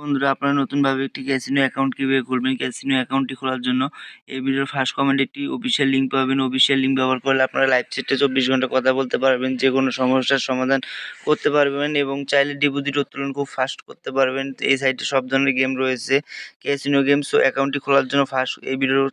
বন্ধুরা, আপনারা নতুনভাবে একটি ক্যাসিনো অ্যাকাউন্ট কীভাবে খুলবেন, ক্যাসিনো অ্যাকাউন্টটি খোলার জন্য এই ভিডিওর ফার্স্ট কমেন্টে একটি অফিসিয়াল লিঙ্ক পাবেন। অফিসিয়াল লিঙ্ক ব্যবহার করলে আপনারা লাইভ চ্যাটে চব্বিশ ঘণ্টা কথা বলতে পারবেন, যে কোনো সমস্যার সমাধান করতে পারবেন এবং চাইলে ডিপোজিট উত্তোলন খুব ফাস্ট করতে পারবেন। এই সাইটে সব ধরনের গেম রয়েছে, ক্যাসিনো গেমস অ্যাকাউন্টটি খোলার জন্য ফার্স্ট এই ভিডিওর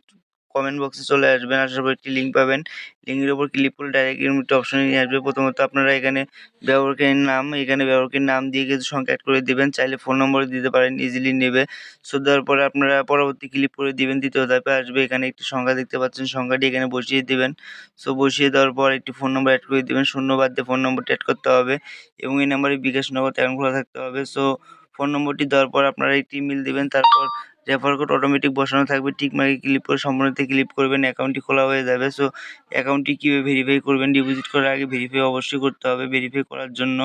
কমেন্ট বক্সে চলে আসবেন। আসার পর একটি লিঙ্ক পাবেন। লিঙ্কের উপর ক্লিক করলে ডাইরেক্ট একটা অপশনে নিয়ে আসবে। প্রথমত আপনারা এখানে ব্যবহারকারীর নাম, এখানে ব্যবহারকারীর নাম দিয়ে কিছু সংখ্যা অ্যাড করে দেবেন। চাইলে ফোন নম্বর দিতে পারেন ইজিলি নেবে। সো দেওয়ার পরে আপনারা পরবর্তী ক্লিক করে দিবেন। দ্বিতীয় ধাপে আসবে এখানে একটি সংখ্যা দেখতে পাচ্ছেন। সংখ্যাটি এখানে বসিয়ে দিবেন। সো বসিয়ে দেওয়ার পর একটি ফোন নম্বর অ্যাড করে দেবেন। শূন্য বাদ দিয়ে ফোন নম্বরটি অ্যাড করতে হবে এবং এই নাম্বারে বিকাশ নগদ অ্যাকাউন্ট খোলা থাকতে হবে। সো ফোন নম্বরটি দেওয়ার পর আপনারা একটি ইমেল দেবেন। তারপর রেফার কোড অটোমেটিক বসানো থাকবে। টিক মার্কে ক্লিক করে সম্পূর্ণতে ক্লিক করবেন অ্যাকাউন্টটি খোলা হয়ে যাবে। সো অ্যাকাউন্টটি কীভাবে ভেরিফাই করবেন ডিপোজিট করার আগে ভেরিফাই অবশ্যই করতে হবে ভেরিফাই করার জন্য।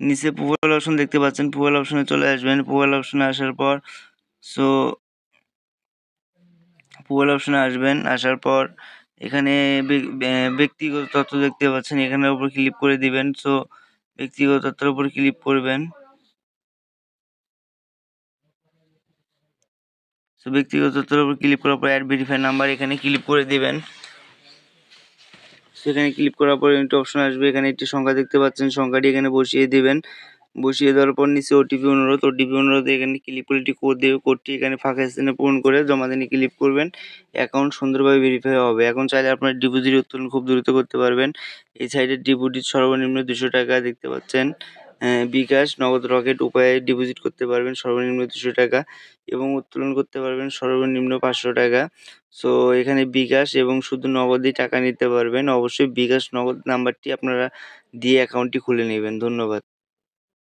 নিচে প্রোফাইল অপশন দেখতে পাচ্ছেন প্রোফাইল অপশনে চলে আসবেন। প্রোফাইল অপশনে আসার পর সো প্রোফাইল অপশনে আসবেন। আসার পর, এখানে ব্যক্তিগত তথ্য দেখতে পাচ্ছেন। এখানের উপর ক্লিক করে দিবেন। সো ব্যক্তিগত তথ্যের উপর ক্লিক করবেন। সো ব্যক্তিগত তথ্যের উপর ক্লিক করার পর অ্যাড ভেরিফাই নাম্বার এখানে ক্লিক করে দিবেন। সেখানে ক্লিক করার পর একটি অপশন আসবে। এখানে একটি সংখ্যা দেখতে পাচ্ছেন। সংখ্যাটি এখানে বসিয়ে দিবেন। বসিয়ে দেওয়ার পর নিচে ওটিপি অনুরোধ। ওটিপি অনুরোধ এখানে ক্লিক করে একটি কোড দেবে। কোডটি এখানে ফাঁকা স্থানে পূরণ করে জমা দিনে ক্লিক করবেন। অ্যাকাউন্ট সুন্দরভাবে ভেরিফাই হবে। এখন চাইলে আপনার ডিপোজিট উত্তোলন খুব দ্রুত করতে পারবেন। এই সাইডের ডিপোজিট সর্বনিম্ন দুশো টাকা দেখতে পাচ্ছেন। বিকাশ, নগদ রকেট উপায়ে ডিপোজিট করতে পারবেন সর্বনিম্ন দুশো টাকা এবং উত্তোলন করতে পারবেন সর্বনিম্ন পাঁচশো টাকা। সো এখানে বিকাশ এবং শুধু নগদই টাকা নিতে পারবেন। অবশ্যই বিকাশ নগদ নাম্বারটি আপনারা দিয়ে অ্যাকাউন্টটি খুলে নেবেন। ধন্যবাদ।